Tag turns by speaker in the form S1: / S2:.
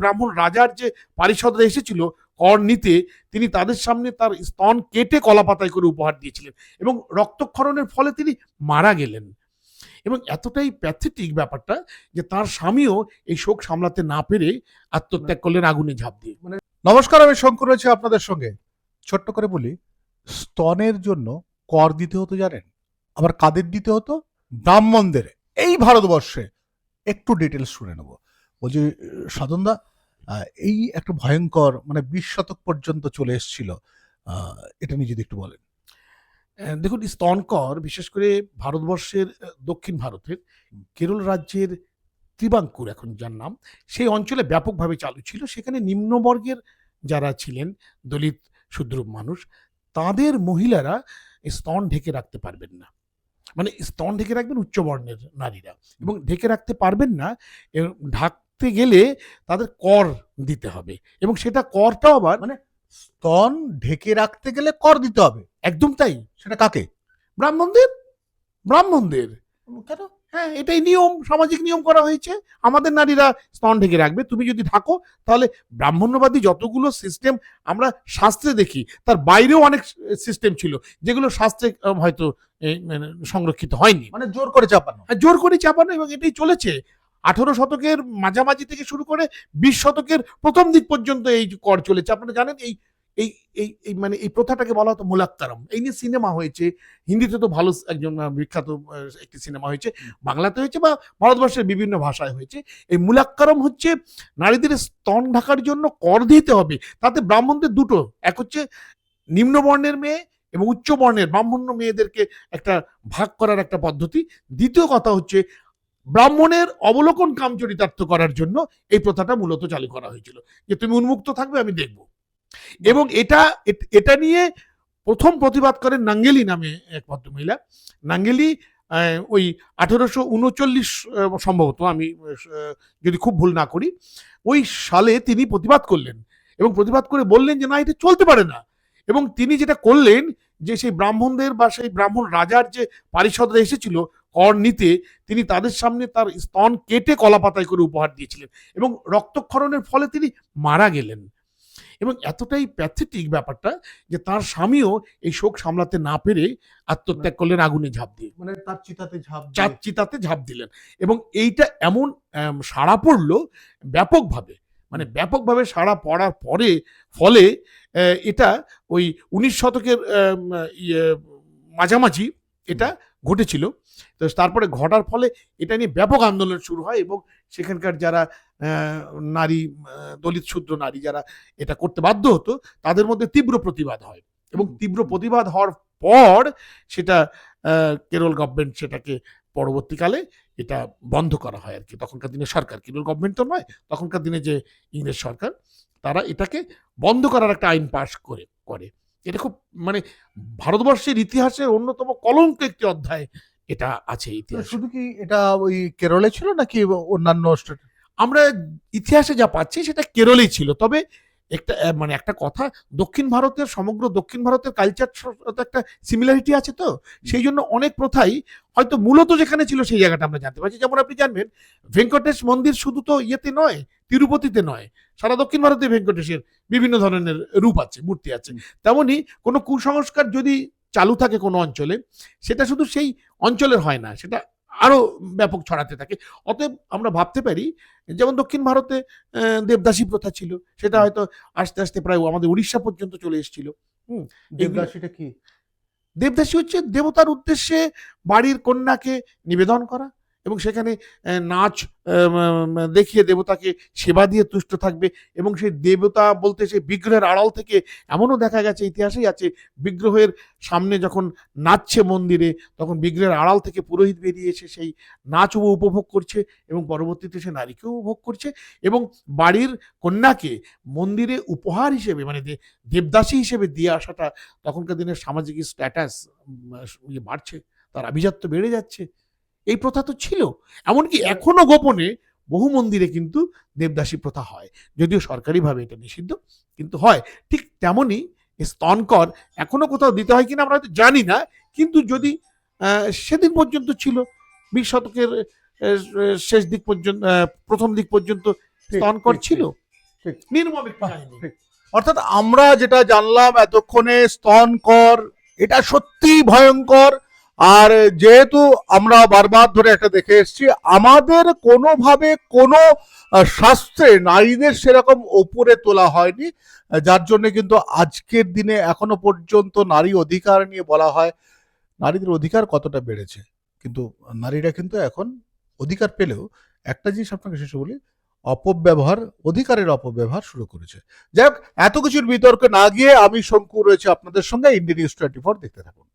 S1: ব্রাহ্মণ রাজার যে পারিষদরা এসেছিল কর নিতে তিনি তাদের সামনে তার স্তন কেটে কলাপাতায় করে উপহার দিয়েছিলেন এবং রক্তক্ষরণের ফলে তিনি মারা গেলেন। এবং এতটাই প্যাথেটিক ব্যাপারটা যে তার স্বামীও এই শোক সামলাতে না পেরে আত্মত্যাগ করলেন, আগুনে ঝাঁপ দিয়ে।
S2: মানে নমস্কার, আমি শঙ্কর রয়েছে আপনাদের সঙ্গে। ছোট্ট করে বলি, স্তনের জন্য কর দিতে হতো জানেন? আবার কাদের দিতে হতো? ব্রাহ্মণদের। এই ভারতবর্ষে একটু ডিটেলস শুনে নেব। বলছি, সাধনদা এই একটা ভয়ঙ্কর মানে বিশ শতক পর্যন্ত চলে এসেছিল। এটা নিয়ে যদি একটু বলেন।
S1: দেখুন স্তনকর বিশেষ করে ভারতবর্ষের দক্ষিণ ভারতের কেরল রাজ্যের ত্রিবাঙ্কুর এখন যার নাম সেই অঞ্চলে ব্যাপকভাবে চালু ছিল। সেখানে নিম্নবর্গের যারা ছিলেন দলিত শূদ্র মানুষ তাদের মহিলারা স্তন ঢেকে রাখতে পারবেন না। মানে স্তন ঢেকে রাখবেন উচ্চবর্ণের নারীরা এবং ঢেকে রাখতে পারবেন না এবং ঢাকতে গেলে তাদের কর দিতে হবে। এবং সেটা করটাও আবার
S2: মানে স্তন ঢেকে রাখতে গেলে কর দিতে হবে।
S1: একদম তাই।
S2: সেটা কাকে?
S1: ব্রাহ্মণদের? ব্রাহ্মণদের।
S2: কেন?
S1: হ্যাঁ এটাই নিয়ম সামাজিক নিয়ম করা হয়েছে। আমাদের নারীরা স্তন ঢেকে রাখবে। তুমি যদি থাকো তাহলে ব্রাহ্মণ্যবাদী যতগুলো সিস্টেম আমরা শাস্ত্রে দেখি তার বাইরেও অনেক সিস্টেম ছিল যেগুলো শাস্ত্রে হয়তো মানে, সংরক্ষিত হয়নি।
S2: মানে জোর করে চাপানো।
S1: আর জোর করে চাপানো এবং এটাই চলেছে। আঠারো শতকের মাঝামাঝি থেকে শুরু করে বিশ শতকের প্রথম দিক পর্যন্ত এই কর চলেছে। আপনারা জানেন এই এই এই এই মানে এই প্রথাটাকে বলা হতো মুলাক্তারম এই নিয়ে সিনেমা হয়েছে। হিন্দিতে তো ভালো একজন বিখ্যাত একটি সিনেমা হয়েছে। বাংলাতে হয়েছে বা ভারতবর্ষের বিভিন্ন ভাষায় হয়েছে। এই মুলাক্কারম হচ্ছে নারীদের স্তন ঢাকার জন্য কর দিতে হবে। তাতে ব্রাহ্মণদের দুটো, এক হচ্ছে নিম্নবর্ণের মেয়ে এবং উচ্চ বর্ণের ব্রাহ্মণ্য মেয়েদেরকে একটা ভাগ করার একটা পদ্ধতি। দ্বিতীয় কথা হচ্ছে ব্রাহ্মণের অবলোকন কাম চরিতার্থ করার জন্য এই প্রথাটা মূলত চালু করা হয়েছিল। যে তুমি উন্মুক্ত থাকবে, আমি দেখব। এবং এটা এটা নিয়ে প্রথম প্রতিবাদ করেন নাঙ্গেলি নামে এক ভদ্রমহিলা। নাঙ্গেলি ওই আঠেরোশো উনচল্লিশ সম্ভবত আমি যদি খুব ভুল না করি, ওই সালে তিনি প্রতিবাদ করলেন এবং প্রতিবাদ করে বললেন যে, না, এটা চলতে পারে না। এবং তিনি যেটা করলেন যে, সেই ব্রাহ্মণদের বা সেই ব্রাহ্মণ রাজার যে পারিষদরা এসেছিল কর নিতে তিনি তাদের সামনে তার স্তন কেটে কলাপাতায় করে উপহার দিয়েছিলেন এবং রক্তক্ষরণের ফলে তিনি মারা গেলেন। এবং এতটাই প্যাথেটিক ব্যাপারটা যে তার স্বামীও এই শোক সামলাতে না পেরে আত্মত্যাগ করলেন আগুনে ঝাঁপ দিয়ে।
S2: মানে তার চিতাতে ঝাঁপ
S1: চার চিতাতে ঝাঁপ দিলেন এবং এইটা এমন সাড়া পড়ল ব্যাপকভাবে। মানে ব্যাপকভাবে সাড়া পড়ার পরে ফলে এটা ওই উনিশ শতকের ইয়ে, মাঝামাঝি এটা ঘটেছিল। তো তারপরে ঘটার ফলে এটা নিয়ে ব্যাপক আন্দোলন শুরু হয় এবং সেখানকার যারা নারী দলিত শূদ্র নারী যারা এটা করতে বাধ্য হতো তাদের মধ্যে তীব্র প্রতিবাদ হয় এবং তীব্র প্রতিবাদ হওয়ার পর সেটা কেরল গভর্নমেন্ট সেটাকে পরবর্তীকালে এটা বন্ধ করা হয় আর কি তখনকার দিনে সরকার কেরল গভর্নমেন্ট তো নয় তখনকার দিনে যে ইংরেজ সরকার তারা এটাকে বন্ধ করার একটা আইন পাশ করে করে। এটা খুব মানে ভারতবর্ষের ইতিহাসের অন্যতম কলঙ্ক একটি অধ্যায়। এটা আছে ইতিহাস।
S2: শুধু কি এটা ওই কেরলে ছিল নাকি অন্যান্য
S1: আমরা ইতিহাসে যা পাচ্ছি সেটা কেরলেই ছিল। তবে একটা মানে একটা কথা দক্ষিণ ভারতের সমগ্র দক্ষিণ ভারতের কালচার একটা সিমিলারিটি আছে তো? সেই জন্য অনেক প্রথাই হয়তো মূলত যেখানে ছিল সেই জায়গাটা আমরা জানতে পারছি। যেমন আপনি জানবেন ভেঙ্কটেশ মন্দির শুধু তো ইয়েতে নয় তিরুপতিতে নয় সারা দক্ষিণ ভারতে ভেঙ্কটেশের বিভিন্ন ধরনের রূপ আছে মূর্তি আছে। তেমনি কোনো কুসংস্কার যদি চালু থাকে কোনো অঞ্চলে সেটা শুধু সেই অঞ্চলের হয় না সেটা আরও ব্যাপক ছড়াতে থাকে। অতএব আমরা ভাবতে পারি যেমন দক্ষিণ ভারতে দেবদাসী প্রথা ছিল সেটা হয়তো আস্তে আস্তে প্রায় আমাদের উড়িষ্যা পর্যন্ত চলে এসেছিল। হুম
S2: দেবদাসীটা কি?
S1: দেবদাসী হচ্ছে দেবতার উদ্দেশ্যে বাড়ির কন্যাকে নিবেদন করা। এবং সেখানে নাচ দেখিয়ে দেবতাকে সেবা দিয়ে তুষ্ট থাকবে এবং সেই দেবতা বলতে সেই বিগ্রহের আড়াল থেকে এমনও দেখা গেছে, ইতিহাসেই আছে, বিগ্রহের সামনে যখন নাচছে মন্দিরে, তখন বিগ্রহের আড়াল থেকে পুরোহিত বেরিয়ে এসে সেই নাচ উপভোগ করছে এবং পরবর্তীতে সে নারীকেও উপভোগ করছে এবং বাড়ির কন্যাকে মন্দিরে উপহার হিসেবে মানে দেবদাসী হিসেবে দিয়ে আসাটা, তখনকার দিনের সামাজিক স্ট্যাটাস বাড়ছে, তার আভিজাত্য বেড়ে যাচ্ছে। এই প্রথা তো ছিল। এমনকি এখনও গোপনে বহু মন্দিরে কিন্তু দেবদাসী প্রথা হয়। যদিও সরকারিভাবে এটা নিষিদ্ধ কিন্তু হয়। ঠিক তেমনি স্তনকর এখনও কোথাও দিতে হয় কিনা আমরা হয়তো জানি না কিন্তু যদি সেদিন পর্যন্ত ছিল বিশ শতকের শেষ দিক পর্যন্ত প্রথম দিক পর্যন্ত স্তনকর ছিল। নির্মম।
S2: অর্থাৎ আমরা যেটা জানলাম এতক্ষণে স্তনকর এটা সত্যি ভয়ঙ্কর আর যেহেতু আমরা বারবার ধরে একটা দেখে এসেছি, আমাদের কোনোভাবে কোনো শাস্ত্রে নারীদের সেরকম ওপরে তোলা হয়নি, যার জন্য কিন্তু আজকের দিনে এখনও পর্যন্ত নারী অধিকার নিয়ে বলা হয়, নারীদের অধিকার কতটা বেড়েছে? কিন্তু নারীরা কিন্তু এখন অধিকার পেলেও একটা জিনিস আপনাকে শেষে বলি, অপব্যবহার, অধিকারের অপব্যবহার শুরু করেছে। যাই হোক, এত কিছুর বিতর্কে না গিয়ে আমি শঙ্কু রয়েছে আপনাদের সঙ্গে, ইন্ডিয়ান নিউজ টোয়েন্টি ফোর দেখতে থাকুন।